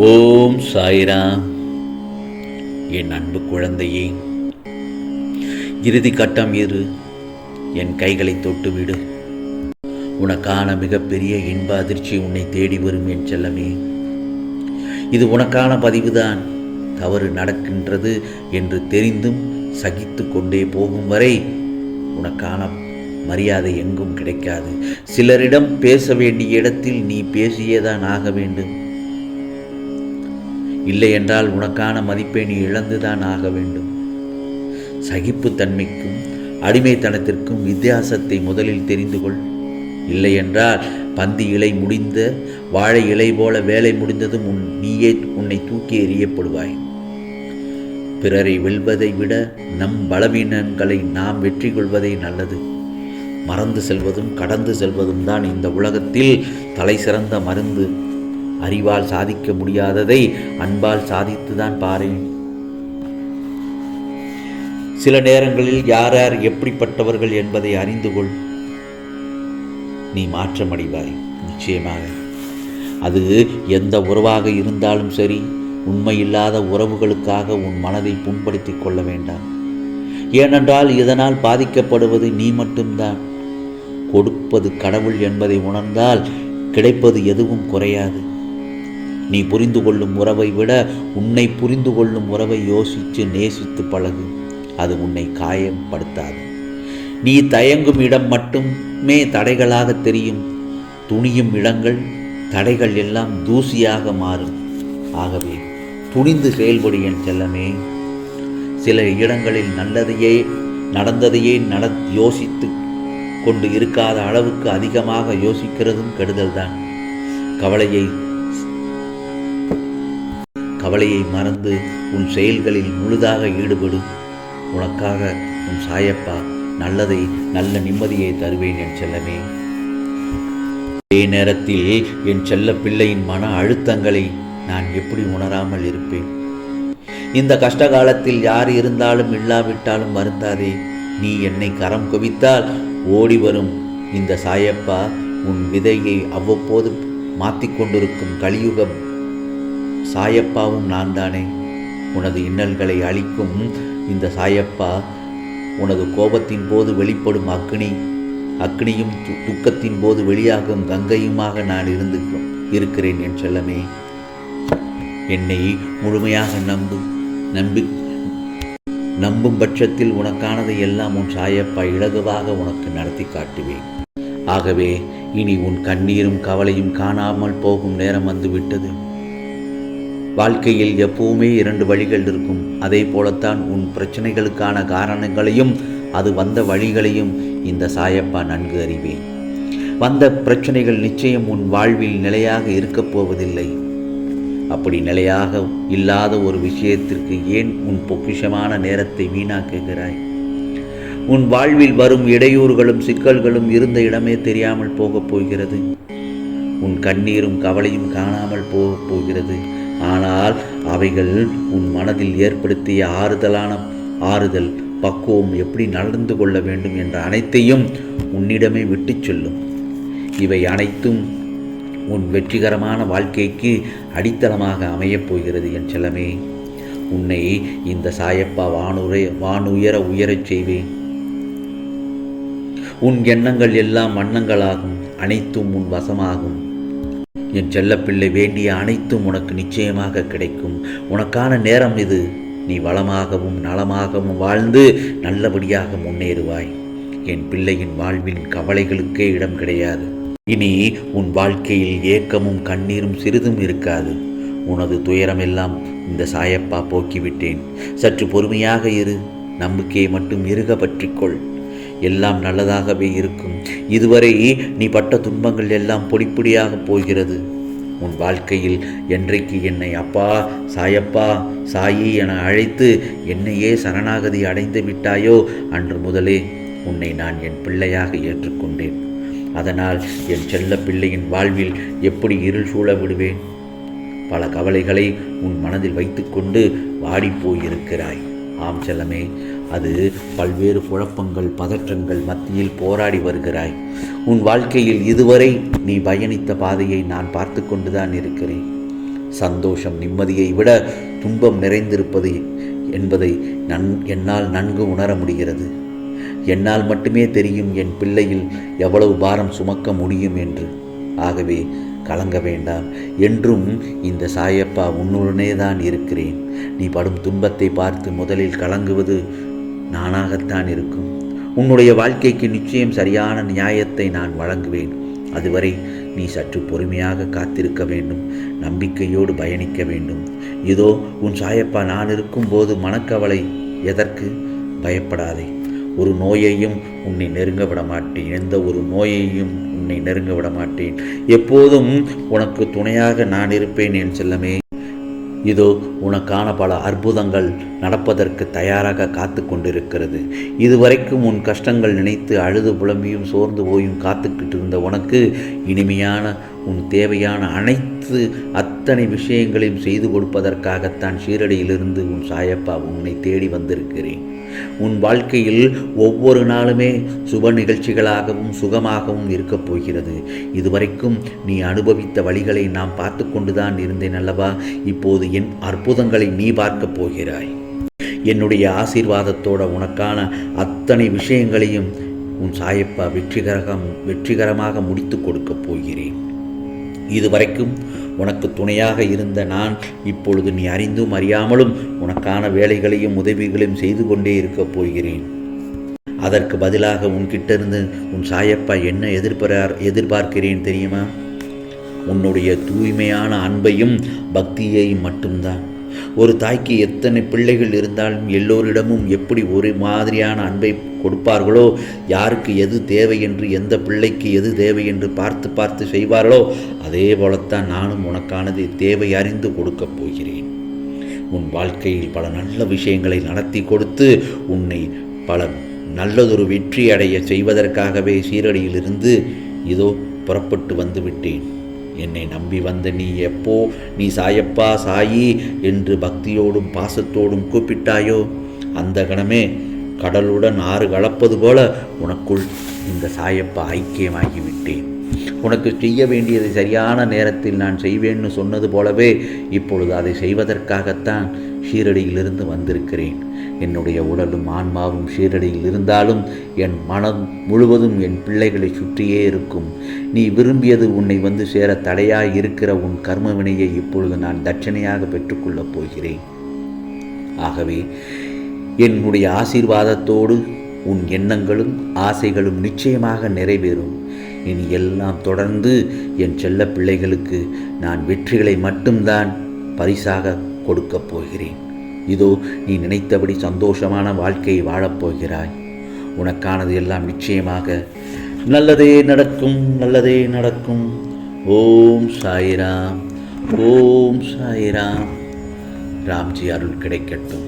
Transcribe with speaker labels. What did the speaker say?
Speaker 1: ஓம் சாய்ராம். என் அன்பு குழந்தையே இறுதி கட்டம் இரு. என் கைகளை தொட்டுவிடு. உனக்கான மிகப்பெரிய இன்ப அதிர்ச்சி உன்னை தேடி வரும் என் செல்லமே. இது உனக்கான பதிவுதான். தவறு நடக்கின்றது என்று தெரிந்தும் சகித்து கொண்டே போகும் வரை உனக்கான மரியாதை எங்கும் கிடைக்காது. சிலரிடம் பேச வேண்டிய இடத்தில் நீ பேசியேதான் ஆக வேண்டும். இல்லை என்றால் உனக்கான மதிப்பை நீ இழந்துதான் ஆக வேண்டும். சகிப்புத்தன்மைக்கும் அடிமைத்தனத்திற்கும் வித்தியாசத்தை முதலில் தெரிந்து கொள். இல்லை என்றால் பந்தி இலை முடிந்த வாழை இலை போல வேலை முடிந்ததும் உன் நீயே உன்னை தூக்கி எறியப்படுவாய். பிறரை வெல்வதை விட நம் பலவீனங்களை நாம் வெற்றி கொள்வதே நல்லது. மறந்து செல்வதும் கடந்து செல்வதும் தான் இந்த உலகத்தில் தலை சிறந்த மருந்து. அறிவால் சாதிக்க முடியாததை அன்பால் சாதித்துதான் பாரு சில நேரங்களில் யார் யார் எப்படிப்பட்டவர்கள் என்பதை அறிந்து கொள். நீ மாற்றமடைவாய் நிச்சயமாக. அது எந்த உறவாக இருந்தாலும் சரி உண்மையில்லாத உறவுகளுக்காக உன் மனதை புண்படுத்திக் கொள்ள வேண்டாம். ஏனென்றால் இதனால் பாதிக்கப்படுவது நீ மட்டும்தான். கொடுப்பது கடவுள் என்பதை உணர்ந்தால் கிடைப்பது எதுவும் குறையாது. நீ புரிந்து கொள்ளும் உறவை விட உன்னை புரிந்து கொள்ளும் உறவை யோசித்து நேசித்து பழகு. அது உன்னை காயப்படுத்தாது நீ தயங்கும் இடம் மட்டுமே தடைகளாக தெரியும். துணியும் இடங்கள் தடைகள் எல்லாம் தூசியாக மாறும். ஆகவே துணிந்து செயல்படு என் செல்லமே. சில இடங்களில் நல்லதையே நடந்ததையே நட யோசித்து கொண்டு இருக்காத அளவுக்கு அதிகமாக யோசிக்கிறதும் கெடுதல்தான். கவலையை கவலையை மறந்து உன் செயல்களில் முழுதாக ஈடுபடும் உனக்காக உன் சாயப்பா நல்லதை நல்ல நிம்மதியை தருவேன் என் செல்லமே. அதே நேரத்தில் என் செல்ல பிள்ளையின் மன அழுத்தங்களை நான் எப்படி உணராமல் இருப்பேன்? இந்த கஷ்ட காலத்தில் யார் இருந்தாலும் இல்லாவிட்டாலும் வருந்தாதே. நீ என்னை கரம் குவித்தால் ஓடி வரும். இந்த சாயப்பா உன் விதையை அவ்வப்போது மாற்றிக்கொண்டிருக்கும் கலியுகம் சாயப்பாவும் நான் தானே உனது இன்னல்களை அழிக்கும் இந்த சாயப்பா உனது கோபத்தின் போது வெளிப்படும் அக்னி. அக்னியும் து- துக்கத்தின் போது வெளியாகும் கங்கையுமாக நான் இருந்து இருக்கிறேன் என் செல்லமே. என்னை முழுமையாக நம்பு நம்பி நம்பும் பட்சத்தில் உனக்கானதை எல்லாம் உன் சாயப்பா இலகுவாக உனக்கு நடத்தி காட்டுவேன். ஆகவே இனி உன் கண்ணீரும் கவலையும் காணாமல் போகும் நேரம் வந்துவிட்டது வாழ்க்கையில் எப்பவுமே இரண்டு வழிகள் இருக்கும். அதே போலத்தான் உன் பிரச்சனைகளுக்கான காரணங்களையும் அது வந்த வழிகளையும் இந்த சாயப்பா நன்கு அறிவேன். வந்த பிரச்சனைகள் நிச்சயம் உன் வாழ்வில் நிலையாக இருக்கப் போவதில்லை. அப்படி நிலையாக இல்லாத ஒரு விஷயத்திற்கு ஏன் உன் பொக்கிஷமான நேரத்தை வீணாக்குகிறாய்? உன் வாழ்வில் வரும் இடையூறுகளும் சிக்கல்களும் இருந்த இடமே தெரியாமல் போகப் போகிறது. உன் கண்ணீரும் கவலையும் காணாமல் போகப் போகிறது. ஆனால் அவைகள் உன் மனதில் ஏற்படுத்திய ஆறுதலான ஆறுதல் பக்குவம் எப்படி நடந்து கொள்ள வேண்டும் என்ற அனைத்தையும் உன்னிடமே விட்டுச் சொல்லும். இவை அனைத்தும் உன் வெற்றிகரமான வாழ்க்கைக்கு அடித்தளமாக அமையப் போகிறது என் செல்லமே. உன்னை இந்த சாயப்பா வானுரை வானுயர உயரச் செய்வேன். உன் எண்ணங்கள் எல்லாம் வண்ணங்களாகும் அனைத்தும் உன் வசமாகும். என் செல்லப்பிள்ளை வேண்டிய அனைத்தும் உனக்கு நிச்சயமாக கிடைக்கும். உனக்கான நேரம் இது. நீ வளமாகவும் நலமாகவும் வாழ்ந்து நல்லபடியாக முன்னேறுவாய். என் பிள்ளையின் வாழ்வின் கவலைகளுக்கே இடம் கிடையாது. இனி உன் வாழ்க்கையில் ஏக்கமும் கண்ணீரும் சிறிதும் இருக்காது. உனது துயரமெல்லாம் இந்த சாயப்பா போக்கிவிட்டேன். சற்று பொறுமையாக இரு. நம்பிக்கையை மட்டும் இருக பற்றிக்கொள் எல்லாம் நல்லதாகவே இருக்கும். இதுவரை நீ பட்ட துன்பங்கள் எல்லாம் பொடிப்பொடியாக போகிறது. உன் வாழ்க்கையில் என்றைக்கு என்னை அப்பா சாயப்பா சாயி என அழைத்து என்னையே சரணாகதி அடைந்து விட்டாயோ அன்று முதலே உன்னை நான் என் பிள்ளையாக ஏற்றுக்கொண்டேன். அதனால் என் செல்ல பிள்ளையின் வாழ்வில் எப்படி இருள் சூழ விடுவேன்? பல கவலைகளை உன் மனதில் வைத்துக்கொண்டு வாடிப்போயிருக்கிறாய். ஆம் செல்லமே அது பல்வேறு குழப்பங்கள் பதற்றங்கள் மத்தியில் போராடி வருகிறாய். உன் வாழ்க்கையில் இதுவரை நீ பயணித்த பாதையை நான் பார்த்து கொண்டுதான் இருக்கிறேன். சந்தோஷம் நிம்மதியை விட துன்பம் நிறைந்திருப்பது என்பதை நன் என்னால் நன்கு உணர முடிகிறது. என்னால் மட்டுமே தெரியும் என் பிள்ளையில் எவ்வளவு பாரம் சுமக்க முடியும் என்று. ஆகவே கலங்க வேண்டாம். என்றும் இந்த சாயப்பா உன்னுடனே தான் இருக்கிறேன். நீ படும் துன்பத்தை பார்த்து முதலில் கலங்குவது நானாகத்தான் இருக்கும். உன்னுடைய வாழ்க்கைக்கு நிச்சயம் சரியான நியாயத்தை நான் வழங்குவேன். அதுவரை நீ சற்று பொறுமையாக காத்திருக்க வேண்டும். நம்பிக்கையோடு பயணிக்க வேண்டும். இதோ உன் சாயப்பா நான் இருக்கும்போது மனக்கவலை எதற்கு? பயப்படாதே. ஒரு நோயையும் உன்னை நெருங்க விட மாட்டேன் எந்த ஒரு நோயையும் உன்னை நெருங்க விட மாட்டேன் எப்போதும் உனக்கு துணையாக நான் இருப்பேன் என் செல்லமே. இதோ உனக்கான பல அற்புதங்கள் நடப்பதற்கு தயாராக காத்து கொண்டிருக்கிறது. இதுவரைக்கும் உன் கஷ்டங்கள் நினைத்து அழுது புலம்பியும் சோர்ந்து போயும் காத்துக்கிட்டு இருந்த உனக்கு இனிமையான உன் தேவையான அனைத்து அத்தனை விஷயங்களையும் செய்து கொடுப்பதற்காகத்தான் ஷீரடியிலிருந்து உன் சாயப்பா உன்னை தேடி வந்திருக்கிறேன். உன் வாழ்க்கையில் ஒவ்வொரு நாளுமே சுப நிகழ்ச்சிகளாகவும் சுகமாகவும் இருக்கப் போகிறது. இதுவரைக்கும் நீ அனுபவித்த வழிகளை நாம் பார்த்து கொண்டுதான் இருந்தேன் அல்லவா? இப்போது என் அற்புதங்களை நீ பார்க்கப் போகிறாய். என்னுடைய ஆசீர்வாதத்தோட உனக்கான அத்தனை விஷயங்களையும் உன் சாயப்பா வெற்றிகரகம் வெற்றிகரமாக முடித்து கொடுக்கப் போகிறேன். இதுவரைக்கும் உனக்கு துணையாக இருந்த நான் இப்பொழுது நீ அறிந்தும் அறியாமலும் உனக்கான வேலைகளையும் உதவிகளையும் செய்து கொண்டே இருக்கப் போகிறேன். அதற்கு பதிலாக உன்கிட்டிருந்து உன் சாயப்பா என்ன எதிர்பார் எதிர்பார்க்கிறேன் தெரியுமா? உன்னுடைய தூய்மையான அன்பையும் பக்தியையும் மட்டும்தான். ஒரு தாய்க்கு எத்தனை பிள்ளைகள் இருந்தாலும் எல்லோரிடமும் எப்படி ஒரு மாதிரியான அன்பை கொடுப்பார்களோ யாருக்கு எது தேவை என்று எந்த பிள்ளைக்கு எது தேவை என்று பார்த்து பார்த்து செய்வார்களோ அதே போலத்தான் நானும் உனக்கானது தேவை அறிந்து கொடுக்கப் போகிறேன். உன் வாழ்க்கையில் பல நல்ல விஷயங்களை நடத்தி கொடுத்து உன்னை பல நல்லதொரு வெற்றி அடைய செய்வதற்காகவே சீரடியிலிருந்து இதோ புறப்பட்டு வந்துவிட்டேன் என்னை நம்பி வந்த நீ எப்போ? நீ சாயப்பா சாயி என்று பக்தியோடும் பாசத்தோடும் கூப்பிட்டாயோ? அந்த கணமே கடலுடன் ஆறு கலப்பது போல உனக்குள் இந்த சாயப்பா ஐக்கியமாகிவிட்டேன். உனக்கு செய்ய வேண்டியதை சரியான நேரத்தில் நான் செய்வேன்னு சொன்னது போலவே இப்பொழுது அதை செய்வதற்காகத்தான் ஷீரடியிலிருந்து வந்திருக்கிறேன். என்னுடைய உடலும் ஆன்மாவும் சீரடியில் இருந்தாலும் என் மனம் முழுவதும் என் பிள்ளைகளை சுற்றியே இருக்கும். நீ விரும்பியது உன்னை வந்து சேர தடையாய் இருக்கிற உன் கர்ம வினையை இப்பொழுது நான் தட்சணையாக பெற்றுக்கொள்ளப் போகிறேன். ஆகவே என்னுடைய ஆசீர்வாதத்தோடு உன் எண்ணங்களும் ஆசைகளும் நிச்சயமாக நிறைவேறும். இனி எல்லாம் தொடர்ந்து என் செல்ல பிள்ளைகளுக்கு நான் வெற்றிகளை மட்டும்தான் பரிசாக கொடுக்கப் போகிறேன். இதோ நீ நினைத்தபடி சந்தோஷமான வாழ்க்கையை வாழப்போகிறாய். உனக்கானது எல்லாம் நிச்சயமாக நல்லதே நடக்கும் நல்லதே நடக்கும். ஓம் சாய்ராம் ஓம் சாய்ராம். ராம்ஜி அருள் கிடைக்கட்டும்.